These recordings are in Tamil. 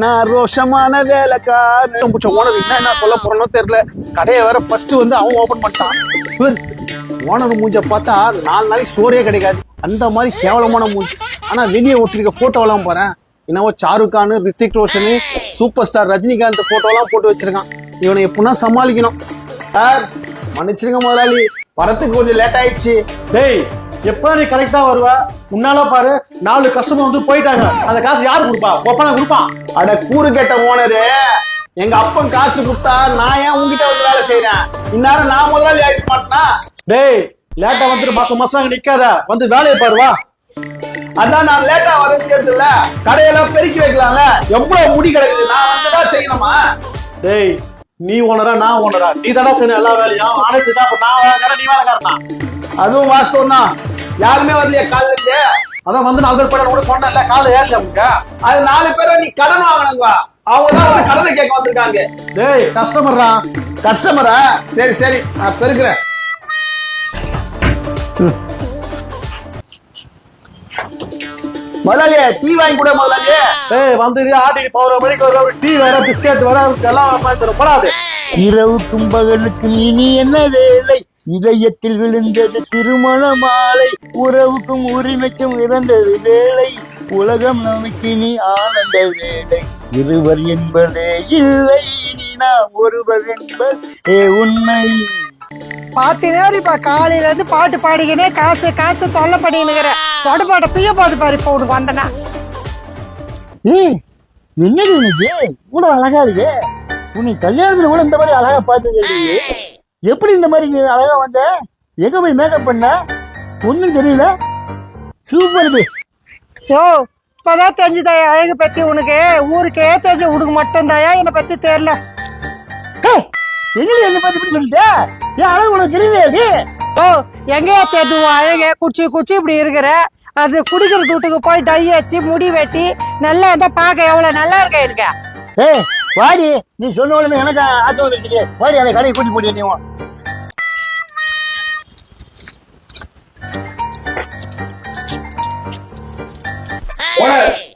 நான் ரோஷமான வேலைக்காரன். பிடிச்ச ஓனர் என்ன என்ன சொல்ல போறனோ தெரியல. கடையை வேற ஃபர்ஸ்ட் வந்து அவன் ஓபன் பண்ணிட்டான். ஓனர் மூஞ்ச பார்த்தா நாலு நாளைக்கு ஸ்டோரியே கிடைக்காது. அந்த மாதிரி கேவலமான மூஞ்சி. ஆனா வெளியே ஒட்டிருக்க போட்டோலாம் பாறேன் என்னவோ ஷாருக் கான் ரித்திக் ரோஷனு சூப்பர் ஸ்டார் ரஜினிகாந்த் போட்டோலாம் போட்டு வச்சிருக்கான். இவனை எப்படின்னா சமாளிக்கணும். சார் மன்னிச்சிருங்க முதலாளி. வரத்துக்கு கொஞ்சம் லேட் ஆயிடுச்சு. டேய் எப்ப நீ கரெக்டா வருவ? முன்னால பாரு நாலு கஸ்டமர் வந்து போயிட்டாங்க. அந்த காசு யாரு கொடுப்பா? ஒப்பனை கொடுப்பான் அட கூறு கேட்ட ஓனரு எங்க அப்பன் காசு கொடுத்தா நான் ஏன் உங்ககிட்ட வந்து வேலை செய்யறேன் இந்நேரம் நான் முதலாளி ஆயிக்க மாட்டேனா? டேய் லேட்டா வந்துட்டு மாசம் மாசம் அங்க நிக்காத. வந்து வேலையை பாரு வா. அதான் நான் லேட்டா வரேன்னு தெரியல கடையெல்லாம் பெருக்கி வைக்கலாம்ல? எவ்வளவு முடி கிடக்குது? நான் வந்துதான் செய்யணுமா? டேய் நீ ஓனரா நான் ஓனரா நீ தானா செய்யணும் எல்லா வேலையும். ஆனே செய்தா அப்ப நான் வேலைக்காரன் நீ வேலைக்காரனா? அதுவும் வாஸ்தவம் தான் யாருமே வரலையா காலைல இருந்து அதான் வந்து நாலு பேர் படம் கூட சொன்னல கால ஏறல உங்க அது நாலு பேரை நீ கடன் வாங்கினங்க அவங்க தான் வந்து கடனை கேட்க வந்திருக்காங்க. டேய் கஸ்டமரா கஸ்டமரா சரி சரி நான் பெருக்கிறேன். முதலாளியே டீ வாங்கி கூட முதலாளியே. ஏய் வந்து இது ஆடி பவர் மணிக்கு ஒரு டீ வேற பிஸ்கட் வேற எல்லாம் வாங்கி தரும் போடாது. இரவுக்கும் பகலுக்கும் இனி என்ன வேலை இதயத்தில் விழுந்தது திருமண மாலை உறவுக்கும் உரிமைக்கும் இறந்தது வேலை உலகம் நமக்கு இனி ஆனந்த வேலை. இருவர் என்பதே இல்லை இனி நாம் ஒருவர் என்பதே உண்மை. பாத்தினாரு இப்ப காலையில இருந்து பாட்டு பாடிக்கினே காசு காசு தொல்லை பண்ணிக்கிற பாட்டு பாட்ட பிய போது பாரு இப்போ உனக்கு வந்தனா. ஏய் என்னது உனக்கு கூட அழகா இருக்கு உன்னை கல்யாணத்துல கூட இந்த மாதிரி அழகா இல்லையே எப்படி இந்த மாதிரி நீ அழகா வந்த? எங்க போய் மேக்கப் பண்ண? ஒண்ணும் தெரியல. சூப்பர் யோ இப்பதான் தெரிஞ்சுதாயா அழகு பத்தி உனக்கு? ஊருக்கே தெரிஞ்சு உனக்கு மட்டும் தாயா என்னை பத்தி தெரியல. என்னடி என்னை பத்தி சொல்லிட்ட? என் அழகு உனக்கு தெரியாது ஓ எங்கேயா உன் அழக குச்சி குச்சி இப்படி இருக்கிற? அது குடிக்கிற வீட்டுக்கு போய் டை வச்சு முடி வெட்டி நல்லா இருந்தா பார்க்க எவ்வளவு நல்லா இருக்க இருக்க ஏய் வாடி நீ சொன்ன உடனே எனக்கு ஆச்சம் வந்துருச்சு வாடி அதை கடையை கூட்டி போடி நீ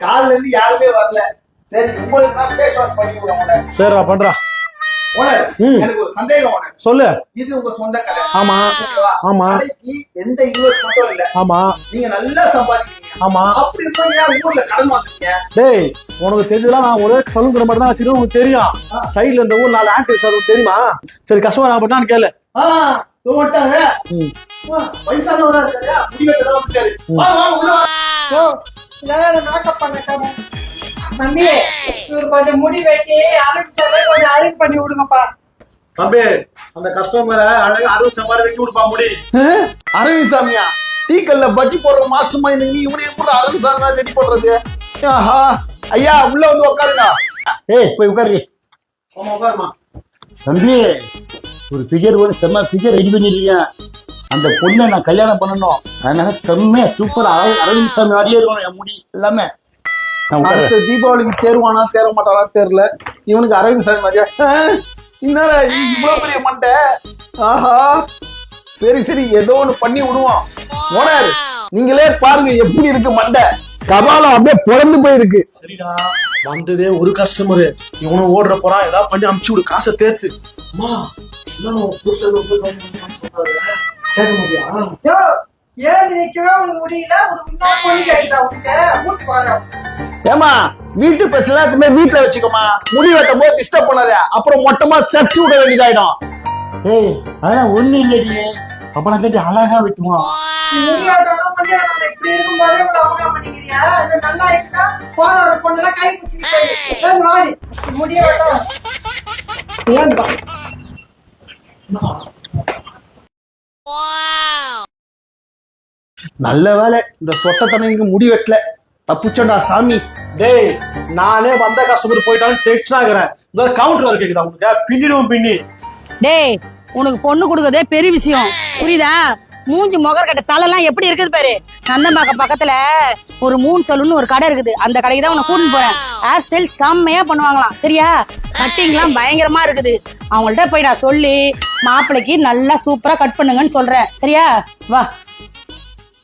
காலைல இருந்து யாருமே வரல. சரி உங்களுக்கு நான் ஃபேஸ் வாஷ் பண்ணி விடுறேன் ஓனர் சரிடா பண்றா. ஓனர் ம். எனக்கு ஒரு சந்தேகம் சொல்லு. இது உங்க சொந்த கடை ஆமா. ஆமா. எந்த இன்வெஸ்ட்மெண்ட்டும் இல்ல. ஆமா. நீங்க நல்லா சம்பாதிக்கிறீங்க. ஆமா. அப்படி ஏன் ஊர்ல கடன் வாங்குறீங்க? டேய் உனக்கு தெரிஞ்சதெல்லாம் நான் ஒரே சலூன் கடை மட்டும் தான் வச்சிருக்கேன் உனக்கு தெரியும். சைடுல இந்த ஊர் நாலு ஆன்டி சலூன் தெரியுமா? சரி கஸ்டமர் நான் பண்ணான்னு கேளு. வயசானவரா இருக்காரு. மேக்கப் பண்ண தம்பி இவர் கொஞ்சம் முடி வெட்டி அழகு கொஞ்சம் அழகு பண்ணி விடுங்கப்பா. தம்பி அந்த கஸ்டமரை அழகா அறுபது சம்பாரி வெட்டி கொடுப்பா முடி. அரவிந்த் சாமியா டீ கல்ல பஜ்ஜி போடுற மாஸ்டர் மாதிரி நீ இவனைய கூட அரவிந்த் சாமியா ரெடி பண்றது ஆஹா ஐயா உள்ள வந்து உட்காருங்க ஏய் போய் உட்காரு தம்பி ஒரு ஃபிகர் ஒரு செம்ம ஃபிகர் ரெடி பண்ணிருக்கேன் அந்த பொண்ணை நான் கல்யாணம் பண்ணணும். அதனால செம்மையா சூப்பர் அரவிந்த் சாமி மாதிரியே இருக்கணும் என் முடி எல்லாமே. அடுத்த தீபாவளிக்கு தேர்வானா தேர மாட்டானா தெரியல. இவனுக்கு அரவிந்த் சாமி மாதிரியா? என்னடா இது இவ்வளவு பெரிய மண்டை? ஆஹா. சரி சரி ஏதோ ஒண்ணு பண்ணி விடுவோம். ஓனர் நீங்களே பாருங்க எப்படி இருக்கு மண்டை. கபாலம் அப்படியே பிறந்து போயிருக்கு. சரிடா வந்ததே ஒரு கஸ்டமர் இவனும் ஓடுற போறான் ஏதாவது பண்ணி அமுச்சு விடு காசை ஏது நிக்கவே உனக்கு முடியல? இன்னொரு பொண்ணு கேட்டா உனக்கு மூட்டு வாங்க ஏமா வீட்டு பிரச்சனை எல்லாத்தையுமே வீட்டுல வச்சுக்கோமா முடி வெட்டும் போது டிஸ்டர்ப் பண்ணாத. அப்புறம் மொத்தமா செப்டி விட வேண்டியதாயிடும். ஏய் அதெல்லாம் ஒண்ணு இல்லடி. அப்ப நான் கேட்டு அழகா வெட்டுவான் முடியாட்டோம் பண்ணி நம்ம இப்படி இருக்கும் போதே இவ்வளவு அவமானம் பண்ணிக்கிறியா இன்னும் நல்லா இருந்தா போன ஒரு பொண்ணுலாம் கை பிடிச்சிக்கிட்டு வாடி முடிய வேண்டாம் ஏன் பா நல்ல வேலை. இந்த சொட்ட தண்ணிக்கு முடி வெட்டல. தப்புச்சோண்டா சாமி. டேய் நானே வந்த கஸ்டமர் போயிட்டாலும் டென்ஷன் ஆகுறேன் இந்த கவுண்டர் கேக்குதா உனக்கு? பின்னிடுவோம் பின்னி. டேய் உனக்கு பொண்ணு கொடுக்கறதே பெரிய விஷயம். புரியுதா? மூஞ்சி முகர் கட்ட தலைலாம் எப்படி இருக்குது பாரு? நந்தம்பாக்கம் பக்கத்துல ஒரு மூணு சலூன் ஒரு கடை இருக்குது. அந்த கடைக்கு தான் உன்னை கூட்டிட்டு போறேன். ஹேர் ஸ்டைல் செம்மையா பண்ணுவாங்களாம். சரியா? கட்டிங்லாம் பயங்கரமா இருக்குது. அவங்கள்ட்ட போய் நான் சொல்லி மாப்பிள்ளைக்கு நல்லா சூப்பரா கட் பண்ணுங்கன்னு சொல்றேன். சரியா? வா.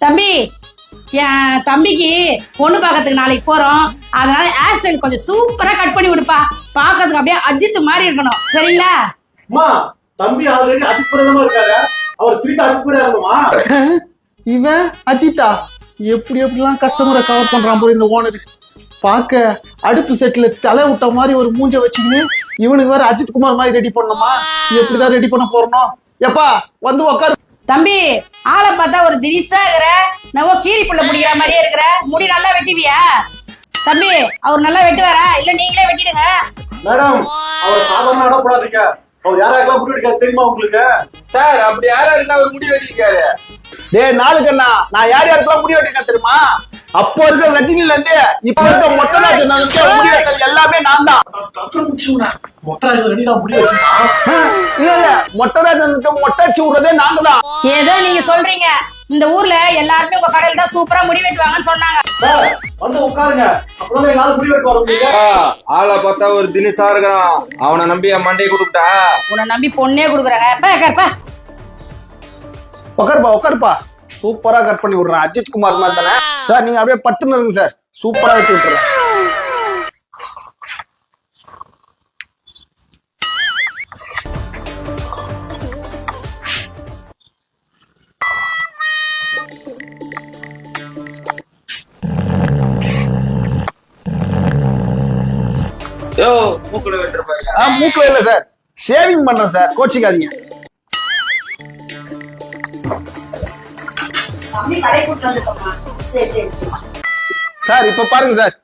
தம்பி என் தம்பிக்கு பொண்ணு பார்க்கறதுக்கு நாளைக்கு போறோம். அதனால ஹேர் ஸ்டைல் கொஞ்சம் சூப்பரா கட் பண்ணி விடுப்பா. பார்க்கறதுக்கு அப்படியே அஜித் மாதிரி இருக்கணும். சரிங்களா? அம்மா தம்பி ஆல்ரெடி அதிபுரமா இருக்காரு அவர் திருப்பி அதிபுர இருக்கணுமா இவன் அஜித்தா? எப்படி எப்படிலாம் கஸ்டமரை கவர் பண்றான் போல இந்த ஓனர் பார்க்க அடுப்பு செட்ல தலை விட்ட மாதிரி ஒரு மூஞ்ச வச்சுக்கின்னு இவனுக்கு வேற அஜித் குமார் மாதிரி ரெடி பண்ணணுமா? எப்படிதான் ரெடி பண்ண போறணும் எப்பா வந்து உக்காரு. தம்பி ஆளை பார்த்தா ஒரு திரிசா இருக்கிற நவோ கீரி புள்ள பிடிக்கிற மாதிரியே இருக்கிற முடி நல்லா வெட்டிவியா? தம்பி அவர் நல்லா வெட்டுவாரா? இல்ல நீங்களே வெட்டிடுங்க. மேடம் அவர் சாதாரண இடப்படாதீங்க அவர் யாராருக்கெல்லாம் முடி வெடிக்காது தெரியுமா உங்களுக்கு? சார் அப்படி யாரா இருந்தா அவர் முடி வெட்டிருக்காரு? டேய் நாலு கண்ணா நான் யார் யாருக்கெல்லாம் முடி வெட்டிருக்கேன் தெரியுமா? அப்போ இருக்கிற ரஜினில இருந்து இப்ப இருக்க மொட்டராஜன் இருக்க முடி வெட்டது எல்லாமே நான் தான் டாக்டர் முடிச்சுனா மொட்டை ரெடி நான் முடி இல்ல மொட்டராஜனுக்கு மொட்டை விடுறதே நாங்க தான். ஏதோ நீங்க சொல்றீங்க. இந்த ஊர்ல எல்லாருமே உங்க கடையில தான் சூப்பரா முடி வெட்டுவாங்கன்னு சொன்னாங்க. வந்து உட்காருங்க. முடி ஆளை பார்த்தா ஒரு தினிசா இருக்கிறான். அவனை நம்பி என் மண்டையை கொடுத்தா உன்னை நம்பி பொண்ணே கொடுக்குறாங்க பா கற்பா உட்காருப்பா உட்காருப்பா. சூப்பரா கட் பண்ணி விடுறேன். அஜித் குமார் மாதிரி தானே? சார் நீங்க அப்படியே பட்டுன்னு இருங்க சார். சூப்பரா வெட்டி விட்டுறேன். ஆ மூக்குல இல்ல சார். ஷேவிங் பண்றேன் சார். கோச்சிக்காதீங்க. சரி இப்ப பாருங்க சார்.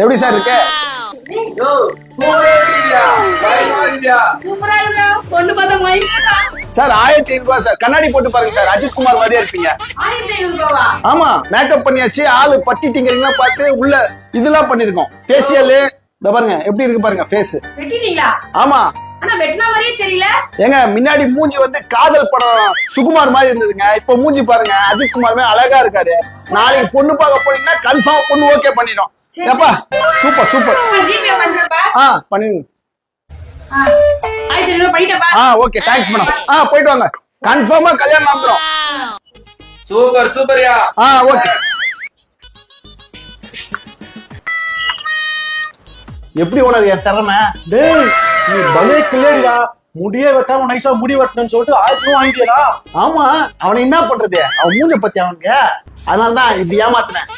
எப்படி சார் இருக்கு? யோ சூப்பரா பொண்ணு பார்த்தா மயங்கா சார் ஆயிரத்தி ஐநூறு ரூபாய் சார். கண்ணாடி போட்டு பாருங்க சார். அஜித் குமார் மாதிரியே இருப்பீங்க. ஆயிரத்தி ஐநூறு ரூபாவா ஆமா மேக்கப் பண்ணியாச்சு. ஆளு பட்டி டிங்கரிங்லாம் பார்த்து உள்ள இதெல்லாம் பண்ணிருக்கோம் ஃபேஷியல் இந்த பாருங்க எப்படி இருக்கு பாருங்க ஃபேஸ் வெட்டிட்டீங்களா? ஆமா. ஆனா வெட்டின மாதிரியே தெரியல. ஏங்க முன்னாடி மூஞ்சி வந்து காதல் படம் சுகுமார் மாதிரி இருந்ததுங்க. இப்ப மூஞ்சி பாருங்க அஜித் குமார் மாதிரி அழகா இருக்காரு. நாளைக்கு பொண்ணு பார்க்க போனீங்கன்னா கன்ஃபார்ம் பொண்ணு ஓகே பண்ணிடும். ஏப்பா சூப்பர் சூப்பர். ஜிபே பண்றப்பா? ஆ பண்ணிடுங்க. ஆ ஓகே தேங்க்ஸ் மேடம் ஆ போயிட்டு வாங்க. கன்ஃபார்மா கல்யாணம் நடந்துரும். சூப்பர் சூப்பர்யா ஆ ஓகே. எப்படி உனக்கு என் திறமை? டேய் நீ பலே கிளியரியா முடியே வெட்டாம நைஸா முடி வெட்டணும்னு சொல்லிட்டு ஆயிரத்தி வாங்கிக்கலாம் ஆமா அவனை என்ன பண்றது? அவன் மூஞ்ச பத்தி அவனுக்கு. அதனால தான் இப்படி ஏமாத்தினேன்.